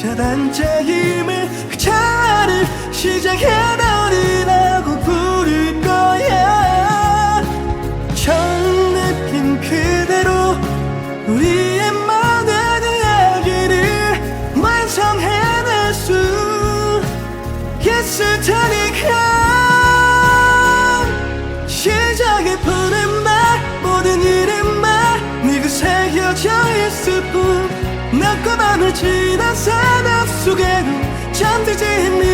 처단 제 힘을 그 차를 시작해 너리라고 부를 거야. 처음 느낀 그대로 우리의 모든 이야기를 완성해낼 수 있을 테니까. 시작의 푸른 말 모든 이름 말 네가 새겨져 있을 뿐. 낮과 밤을 지 jump to him